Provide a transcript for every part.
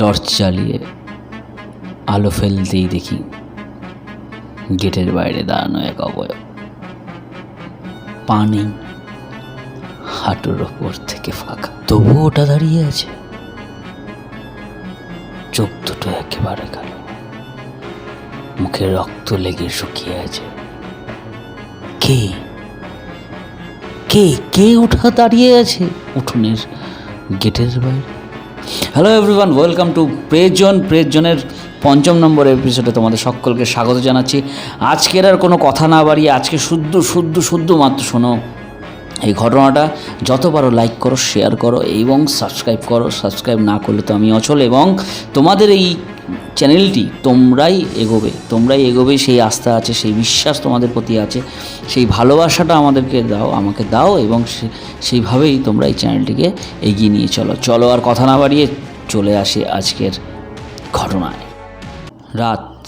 Torch চালিয়ে আলো ফেলতেই দেখি গেটের বাইরে দাঁড়ানো এক অবয়ব। পানি হাঁটুর ওপর থেকে ফাঁকা। তবুও ওটা দাঁড়িয়ে আছে। চোখ দুটো একেবারে কালো। মুখে রক্ত লেগে শুকিয়ে আছে। কে? কে? কে ওঠা দাঁড়িয়ে আছে? উঠোনের গেটের বাইরে। হ্যালো এভরিওয়ান ওয়েলকাম টু প্রেজন জোন প্রেজ জোনের পঞ্চম নম্বর এপিসোডে তোমাদের সকলকে স্বাগত জানাচ্ছি। আজকের আর কোনো কথা না বাড়িয়ে আজকে শুদ্ধ শুদ্ধ শুদ্ধ মাত্র শোনো। এই ঘটনাটা যত পারো লাইক করো শেয়ার করো এবং সাবস্ক্রাইব করো। সাবস্ক্রাইব না করলে তো আমি অচল এবং তোমাদের এই চ্যানেলটি তোমরাই এগোবে তোমরাই এগোবে, সেই আস্থা আছে, সেই বিশ্বাস তোমাদের প্রতি আছে, সেই ভালোবাসাটা আমাদেরকে দাও, আমাকে দাও এবং সেইভাবেই তোমরা এই চ্যানেলটিকে এগিয়ে নিয়ে চলো। চলো আর কথা না বাড়িয়ে চলে আসি আজকের ঘটনায়। রাত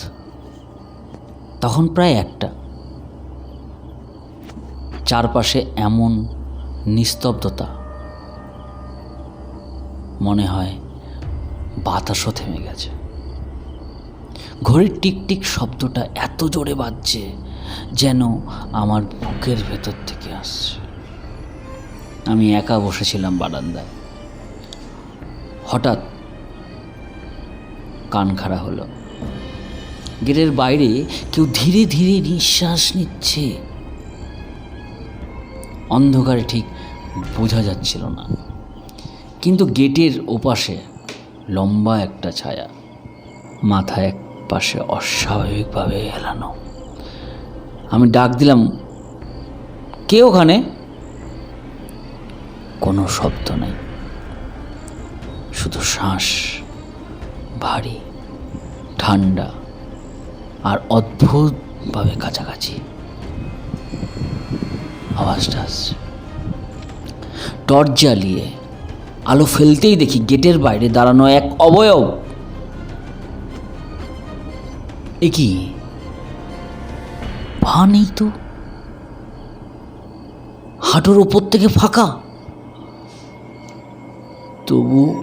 তখন প্রায় একটা। চারপাশে এমন নিস্তব্ধতা। মনে হয় বাতাসও থেমে গেছে। ঘড়ির টিকটিক শব্দটা এত জোরে বাজছে যেন আমার বুকের ভেতর থেকে আসছে। আমি একা বসেছিলাম বারান্দায়। হঠাৎ কান খাড়া হলো। গেটের বাইরে কেউ ধীরে ধীরে নিঃশ্বাস নিচ্ছে। অন্ধকারে ঠিক বোঝা যাচ্ছিল না। কিন্তু গেটের ওপাশে লম্বা একটা ছায়া, মাথায় এক পাশে অস্বাভাবিকভাবে হেলানো। আমি ডাক দিলাম, কে ওখানে? কোনো শব্দ নেই। শুধু শ্বাস, ভারী, ঠান্ডা আর অদ্ভুতভাবে কাছাকাছি। আওয়াজটা আসছে। টর্চ জ্বালিয়ে আলো ফেলতেই দেখি গেটের বাইরে দাঁড়ানো এক অবয়ব। এ কি? পা নেই তো। হাঁটুর ওপর থেকে ফাঁকা। তবু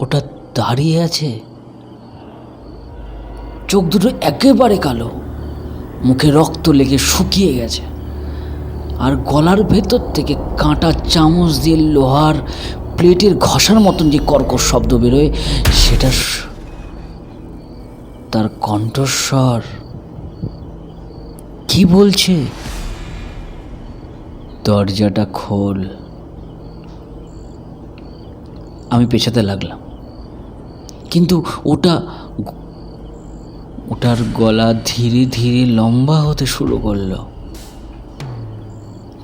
ওটা দাঁড়িয়ে আছে। চোখ দুটো একেবারে কালো। মুখে রক্ত লেগে শুকিয়ে গেছে। আর গলার ভেতর থেকে কাঁটা চামচ দিয়ে লোহার প্লেটের ঘষার মতন যে কর্কশ শব্দ বেরোয়, সেটা তার কণ্ঠস্বর কি বলছে? দরজাটা খোল। আমি পেছাতে লাগলাম। কিন্তু ওটা ওটার গলা ধীরে ধীরে লম্বা হতে শুরু করল।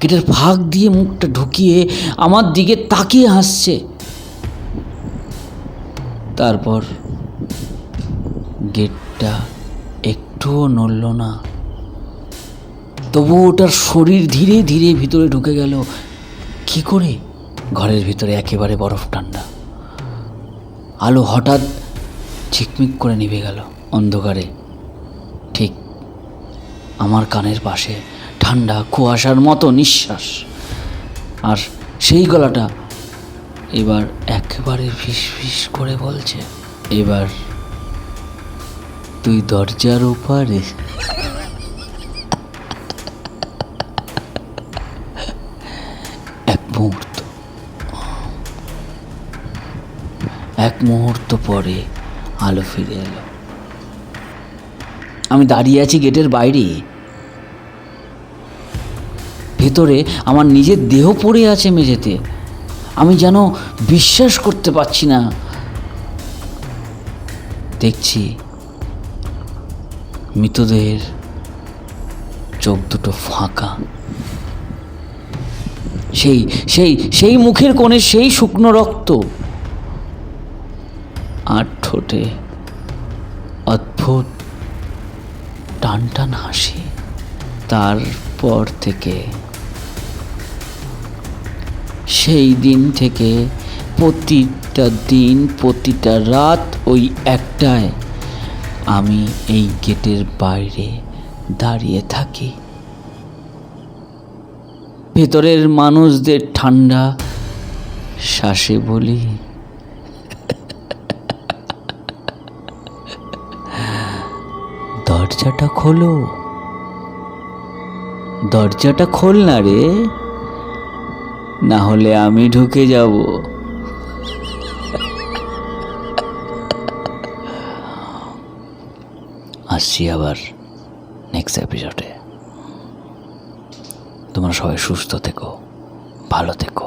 গেটের ফাঁক দিয়ে মুখটা ঢুকিয়ে আমার দিকে তাকিয়ে হাসছে। তারপর গেটটা একটুও নড়ল না। তবু ওটার শরীর ধীরে ধীরে ভিতরে ঢুকে গেল। কি করে? ঘরের ভিতরে একেবারে বরফ ঠান্ডা। আলো হঠাৎ ঝিকমিক করে নিভে গেল অন্ধকারে। ঠিক আমার কানের পাশে ঠান্ডা কুয়াশার মতো নিঃশ্বাস। আর সেই গলাটা এবার একেবারে ফিস ফিস করে বলছে, এবার তুই দরজার ওপারে। এক মুহূর্ত। এক মুহূর্ত পরে আলো ফিরে এলো। আমি দাঁড়িয়ে আছি গেটের বাইরে। ভেতরে আমার নিজের দেহ পড়ে আছে মেঝেতে। আমি যেন বিশ্বাস করতে পারছি না। দেখছি মৃতদেহের চোখ দুটো ফাঁকা। সেই সেই সেই মুখের কোণে সেই শুকনো রক্ত আর ঠোঁটে অদ্ভুত টান টান হাসি। তারপর থেকে সেই দিন থেকে প্রতিটা দিন, প্রতিটা রাত ওই একটায়। আমি এই গেটের বাইরে দাঁড়িয়ে থাকি। ভেতরের মানুষদের ঠান্ডা শ্বাসে বলি। দরজাটা খোলো। দরজাটা খোল না রে। না হলে আমি ঢুকে যাব। আসছি আবার নেক্সট এপিসোডে তোমরা সবাই সুস্থ থেকো ভালো থেকো।